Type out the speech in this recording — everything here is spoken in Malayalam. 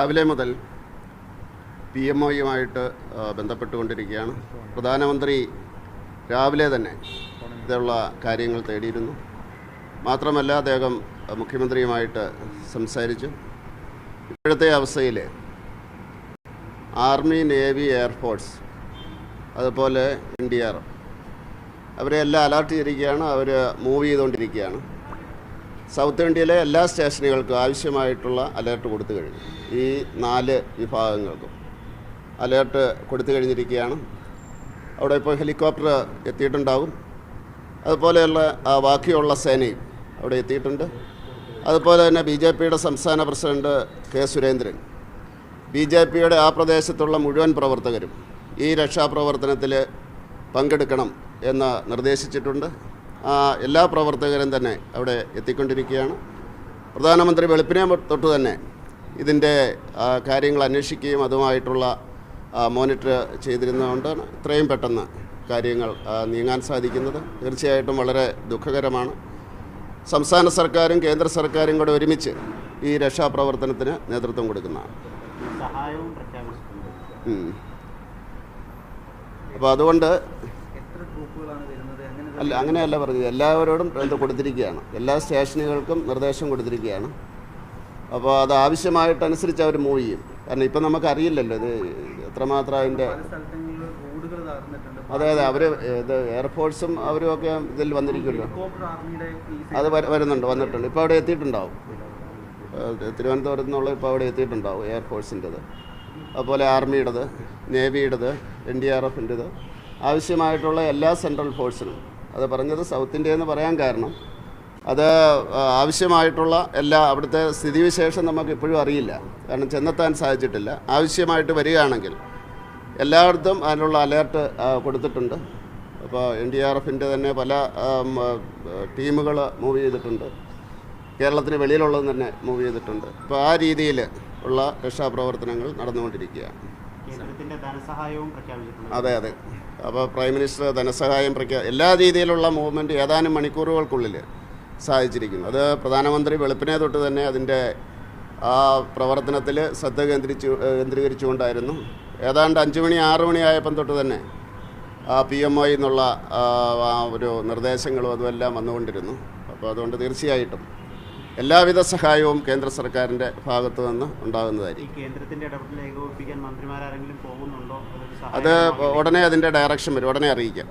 രാവിലെ മുതൽ പി എം ഒയുമായിട്ട് ബന്ധപ്പെട്ടുകൊണ്ടിരിക്കുകയാണ്. പ്രധാനമന്ത്രി രാവിലെ തന്നെ ഇതുള്ള കാര്യങ്ങൾ തേടിയിരുന്നു. മാത്രമല്ല അദ്ദേഹം മുഖ്യമന്ത്രിയുമായിട്ട് സംസാരിച്ചു. ഇപ്പോഴത്തെ അവസ്ഥയിൽ ആർമി നേവി എയർഫോഴ്സ് അതുപോലെ എൻ ഡി ആർ അവരെ എല്ലാം അലർട്ട് ചെയ്തിരിക്കുകയാണ്. അവർ മൂവ് ചെയ്തുകൊണ്ടിരിക്കുകയാണ്. സൗത്ത് ഇന്ത്യയിലെ എല്ലാ സ്റ്റേഷനുകൾക്കും ആവശ്യമായിട്ടുള്ള അലേർട്ട് കൊടുത്തു കഴിഞ്ഞു. ഈ നാല് വിഭാഗങ്ങൾക്കും. അലേർട്ട് കൊടുത്തു കഴിഞ്ഞിരിക്കുകയാണ്. അവിടെ ഇപ്പോൾ ഹെലികോപ്റ്റർ എത്തിയിട്ടുണ്ടാകും. അതുപോലെയുള്ള ബാക്കിയുള്ള സേനയും അവിടെ എത്തിയിട്ടുണ്ട്. അതുപോലെ തന്നെ ബി ജെ പിയുടെ സംസ്ഥാന president K Surendran. B J പിയുടെ ആ പ്രദേശത്തുള്ള മുഴുവൻ പ്രവർത്തകരും ഈ രക്ഷാപ്രവർത്തനത്തിൽ പങ്കെടുക്കണം എന്ന് നിർദ്ദേശിച്ചിട്ടുണ്ട്. എല്ലാ പ്രവർത്തകരും തന്നെ അവിടെ എത്തിക്കൊണ്ടിരിക്കുകയാണ്. പ്രധാനമന്ത്രി വെളുപ്പിനെ തൊട്ട് തന്നെ ഇതിന്റെ കാര്യങ്ങൾ അന്വേഷിക്കുകയും അതുമായിട്ടുള്ള മോണിറ്റർ ചെയ്തിരുന്നതുകൊണ്ടാണ് ഇത്രയും പെട്ടെന്ന് കാര്യങ്ങൾ നീങ്ങാൻ സാധിക്കുന്നത് തീർച്ചയായിട്ടും വളരെ ദുഃഖകരമാണ്. സംസ്ഥാന സർക്കാരും കേന്ദ്ര സർക്കാരും കൂടെ ഒരുമിച്ച് ഈ രക്ഷാപ്രവർത്തനത്തിന് നേതൃത്വം കൊടുക്കുന്നതാണ്. അപ്പോൾ അതുകൊണ്ട് അല്ല അങ്ങനെയല്ല പറഞ്ഞത്. എല്ലാവരോടും ഇത് കൊടുത്തിരിക്കുകയാണ്. എല്ലാ സ്റ്റേഷനുകൾക്കും നിർദ്ദേശം കൊടുത്തിരിക്കുകയാണ്. അപ്പോൾ അത് ആവശ്യമായിട്ടനുസരിച്ച് അവർ മൂവ് ചെയ്യും. കാരണം ഇപ്പം നമുക്കറിയില്ലല്ലോ ഇത് എത്രമാത്രം അതിന്റെ അതെ അതെ. അവർ ഇത് എയർഫോഴ്സും അവരും ഒക്കെ ഇതിൽ വന്നിരിക്കുമല്ലോ. അത് വരുന്നുണ്ട് വന്നിട്ടുണ്ട്. ഇപ്പോൾ അവിടെ എത്തിയിട്ടുണ്ടാവും. തിരുവനന്തപുരത്ത് നിന്നുള്ള ഇപ്പോൾ അവിടെ എത്തിയിട്ടുണ്ടാവും എയർഫോഴ്സിന്റെത് അതുപോലെ ആർമിയുടേത് നേവിയുടേത് എൻ ഡി ആർ എഫിന്റെത് ആവശ്യമായിട്ടുള്ള എല്ലാ സെൻട്രൽ ഫോഴ്സിനും അത് പറഞ്ഞത് സൗത്ത് ഇന്ത്യ എന്ന് പറയാൻ കാരണം. അത് ആവശ്യമായിട്ടുള്ള എല്ലാ അവിടുത്തെ സ്ഥിതിവിശേഷം നമുക്ക് ഇപ്പോഴും അറിയില്ല. കാരണം ചെന്നെത്താൻ സാധിച്ചിട്ടില്ല. ആവശ്യമായിട്ട് വരികയാണെങ്കിൽ എല്ലായിടത്തും അതിനുള്ള അലേർട്ട് കൊടുത്തിട്ടുണ്ട്. അപ്പോൾ എൻ ഡി ആർ എഫിന്റെ തന്നെ പല ടീമുകൾ മൂവ് ചെയ്തിട്ടുണ്ട്. കേരളത്തിന് വെളിയിലുള്ളത് തന്നെ മൂവ് ചെയ്തിട്ടുണ്ട്. അപ്പോൾ ആ രീതിയിൽ ഉള്ള രക്ഷാപ്രവർത്തനങ്ങൾ നടന്നുകൊണ്ടിരിക്കുകയാണ്. അതെ അതെ. അപ്പോൾ പ്രൈം മിനിസ്റ്റർ ധനസഹായം പ്രഖ്യാ എല്ലാ രീതിയിലുള്ള മൂവ്മെന്റ് ഏതാനും മണിക്കൂറുകൾക്കുള്ളിൽ സാധിച്ചിരിക്കുന്നു അത് പ്രധാനമന്ത്രി വെളുപ്പിനെ തൊട്ട് തന്നെ അതിന്റെ ആ പ്രവർത്തനത്തിൽ ശ്രദ്ധ കേന്ദ്രീകരിച്ചു കേന്ദ്രീകരിച്ചുകൊണ്ടായിരുന്നു. ഏതാണ്ട് അഞ്ച് മണി ആറ് മണി ആയപ്പം തൊട്ട് തന്നെ ആ പി എം ഒ എന്നുള്ള ഒരു നിർദ്ദേശങ്ങളും അതുമെല്ലാം വന്നുകൊണ്ടിരുന്നു. അപ്പോൾ അതുകൊണ്ട് തീർച്ചയായിട്ടും എല്ലാവിധ സഹായവും കേന്ദ്ര സർക്കാരിന്റെ ഭാഗത്തു നിന്ന് ഉണ്ടാകുന്നതായിരിക്കും. അത്? ഉടനെ അതിന്റെ ഡയറക്ഷൻ വരും. ഉടനെ അറിയിക്കാം.